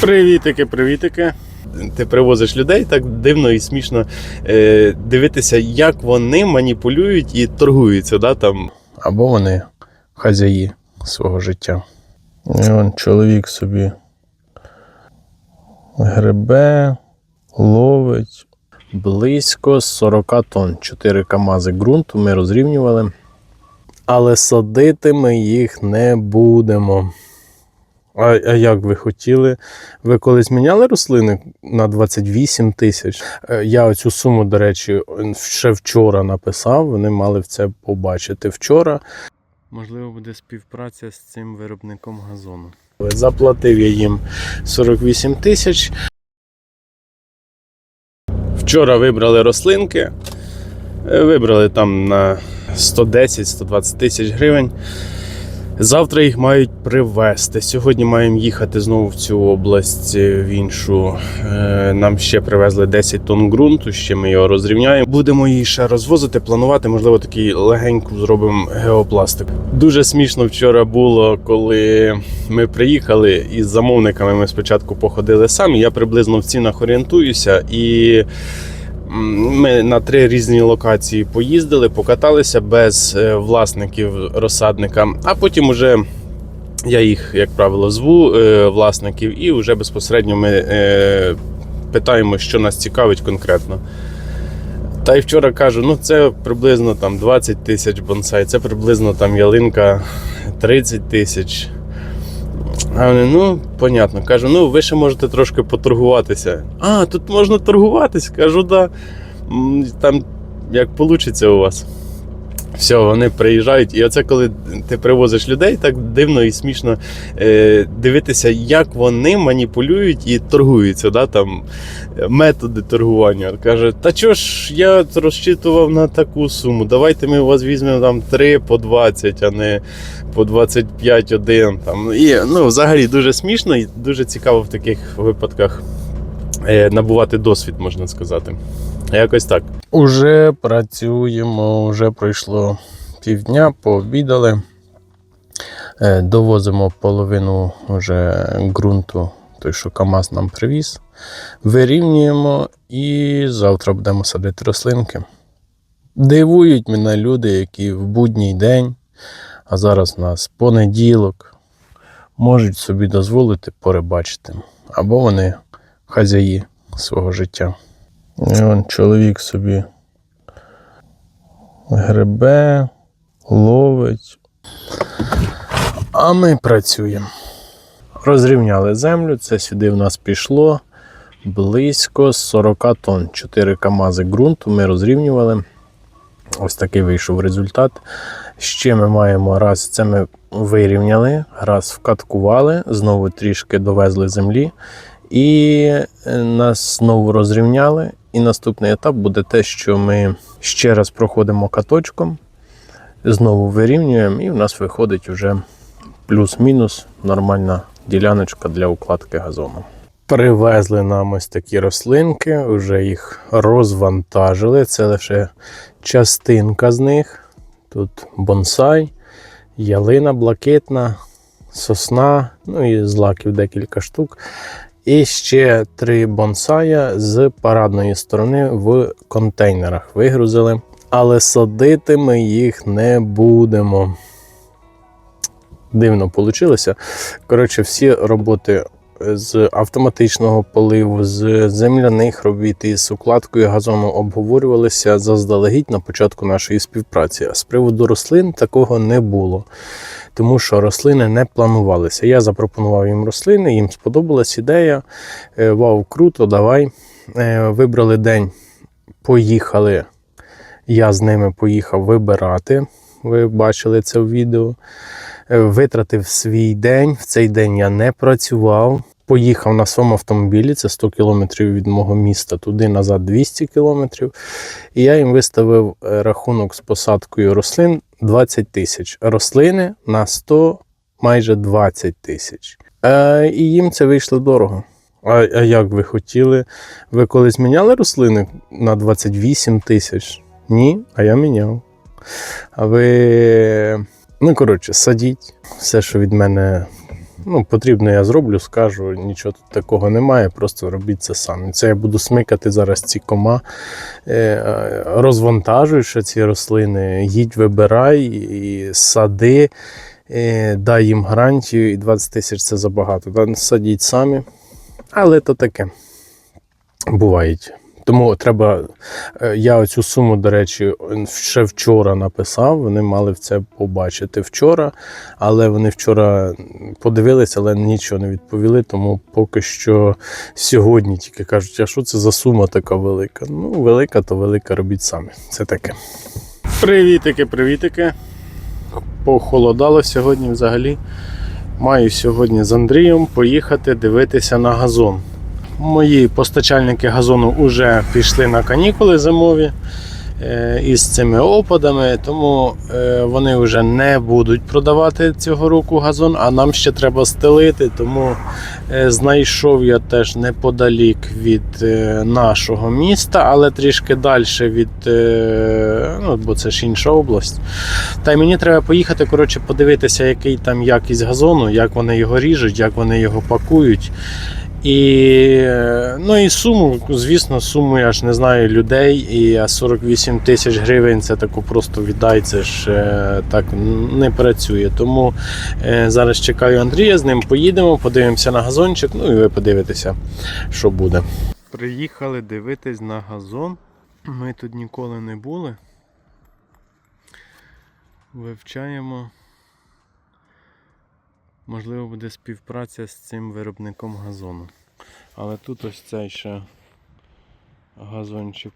Привітики, привітики. Ти привозиш людей так дивно і смішно е, дивитися, як вони маніпулюють і торгуються. Да, там. Або вони хазяї свого життя. І он чоловік собі гребе, ловить. Близько 40 тонн. 4 камази ґрунту ми розрівнювали. Але садити ми їх не будемо. А, а як ви хотіли? Ви колись міняли рослини на 28 тисяч? Е, Я оцю суму, до речі, ще вчора написав. Вони мали в це побачити вчора. Можливо, буде співпраця з цим виробником газону. Заплатив я їм 48 тисяч. Вчора вибрали рослинки. Е, Вибрали там на 110-120 тисяч гривень. Завтра їх мають привезти. Сьогодні маємо їхати знову в цю область, е, в іншу. Е, Нам ще привезли 10 тонн ґрунту, ще ми його розрівняємо. Будемо її ще розвозити, планувати, можливо, такий легеньку зробимо геопластик. Дуже смішно вчора було, коли ми приїхали із замовниками. Ми спочатку походили самі. Я приблизно в цінах орієнтуюся і. Ми на три різні локації поїздили, покаталися без е, власників розсадника, а потім уже я їх, як правило, зву е, власників, і вже безпосередньо ми е, питаємо, що нас цікавить конкретно. Та й вчора кажу, ну це приблизно там 20 тисяч бонсай, це приблизно там ялинка 30 тисяч. А вони, ну, понятно. Кажу, ну ви ще можете трошки поторгуватися. А, тут можна торгуватись. Кажу, да. Там як вийде у вас. Все, вони приїжджають. І оце коли ти привозиш людей, так дивно і смішно е, дивитися, як вони маніпулюють і торгуються. Да, там, методи торгування. Каже, та чого ж я розчитував на таку суму? Давайте ми у вас візьмемо там 3 по 20, а не по 25 один. Там. І, ну, взагалі дуже смішно і дуже цікаво в таких випадках набувати досвід, можна сказати. Якось так. Уже працюємо, вже пройшло півдня, пообідали. Е, Довозимо половину вже ґрунту, той, що КАМАЗ нам привіз. Вирівнюємо і завтра будемо садити рослинки. Дивують мене люди, які в будній день, а зараз у нас понеділок, можуть собі дозволити порибачити. Або вони хазяї свого життя. І он чоловік собі гребе, ловить. А ми працюємо. Розрівняли землю, це сюди в нас пішло близько 40 тонн. 4 камази ґрунту ми розрівнювали. Ось такий вийшов результат. Ще ми маємо раз це ми вирівняли, раз вкаткували, знову трішки довезли землі. І е, нас знову розрівняли. І наступний етап буде те, що ми ще раз проходимо каточком, знову вирівнюємо, і в нас виходить вже плюс-мінус нормальна діляночка для укладки газону. Привезли нам ось такі рослинки, вже їх розвантажили. Це лише частинка з них. Тут бонсай, ялина блакитна, сосна, ну і злаків декілька штук. І ще три бонсая з парадної сторони в контейнерах вигрузили. Але садити ми їх не будемо. Дивно вийшло. Коротше, всі роботи з автоматичного поливу, з земляних робіт і з укладкою газону обговорювалися заздалегідь на початку нашої співпраці. А з приводу рослин такого не було, тому що рослини не планувалися. Я запропонував їм рослини, їм сподобалась ідея. Е, Вау, круто, давай. Е, Вибрали день, поїхали. Я з ними поїхав вибирати. Ви бачили це в відео. Е, Витратив свій день. В цей день я не працював. Поїхав на своєму автомобілі, це 100 кілометрів від мого міста, туди назад 200 кілометрів. І я їм виставив рахунок з посадкою рослин 20 тисяч. Рослини на 100 майже 20 тисяч. Е, і їм це вийшло дорого. А, а як ви хотіли? Ви колись міняли рослини на 28 тисяч? Ні, а я міняв. А ви. Ну, коротше, садіть. Все, що від мене Ну, потрібно, я зроблю, скажу, нічого тут такого немає, просто робіть це самі. Це я буду смикати зараз ці кома, е, е, ці рослини, їдь, вибирай, і сади, е, дай їм гарантію, і 20 тисяч це забагато. Садіть самі. Але то таке. Бувають. Тому треба. е, Я оцю суму, до речі, ще вчора написав. Вони мали в це побачити вчора, але вони вчора подивилися, але нічого не відповіли. Тому поки що сьогодні тільки кажуть, а що це за сума така велика? Ну, велика, то велика, робіть самі. Це таке. Привітики, привітики. Похолодало сьогодні взагалі. Маю сьогодні з Андрієм поїхати дивитися на газон. Мої постачальники газону вже пішли на канікули зимові е, із цими опадами, тому е, вони вже не будуть продавати цього року газон, а нам ще треба стелити. Тому е, знайшов я теж неподалік від нашого міста, але трішки далі від, ну, бо це ж інша область. Та й мені треба поїхати, коротше, подивитися, який там якість газону, як вони його ріжуть, як вони його пакують. І, ну і суму, звісно, суму я ж не знаю людей. І 48 тисяч гривень це таку просто віддай, це ж е, так не працює. Тому е, зараз чекаю Андрія, з ним поїдемо, подивимося на газончик, ну і ви подивитеся, що буде. Приїхали дивитись на газон. Ми тут ніколи не були. Вивчаємо. Можливо, буде співпраця з цим виробником газону. Але тут ось цей ще газончик,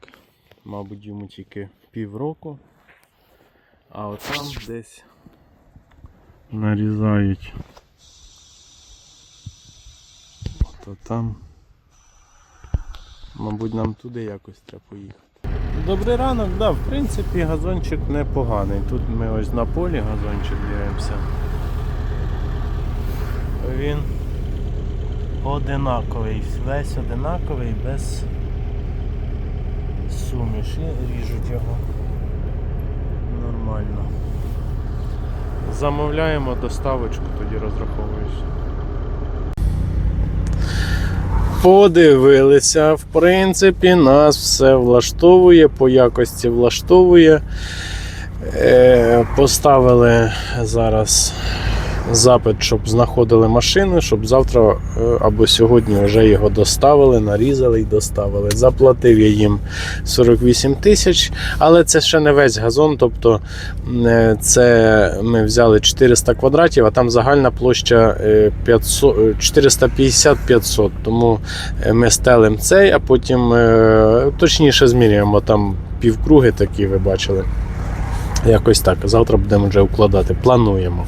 мабуть, йому тільки півроку. А от там десь нарізають. То там. Мабуть, нам туди якось треба поїхати. Добрий ранок, да, в принципі, газончик непоганий. Тут ми ось на полі газончик дивимося. Він одинаковий, весь одинаковий, без суміші, ріжуть його нормально. Замовляємо доставочку, тоді розраховуюся. Подивилися, в принципі, нас все влаштовує, по якості влаштовує. Е, поставили зараз запит, щоб знаходили машину, щоб завтра е, або сьогодні вже його доставили, нарізали і доставили. Заплатив я їм 48 тисяч, але це ще не весь газон. Тобто е, це ми взяли 400 квадратів, а там загальна площа е, 500, е, 450-500. Тому ми стелимо цей, а потім точніше зміряємо там півкруги такі, ви бачили. Якось так. Завтра будемо вже укладати. Плануємо.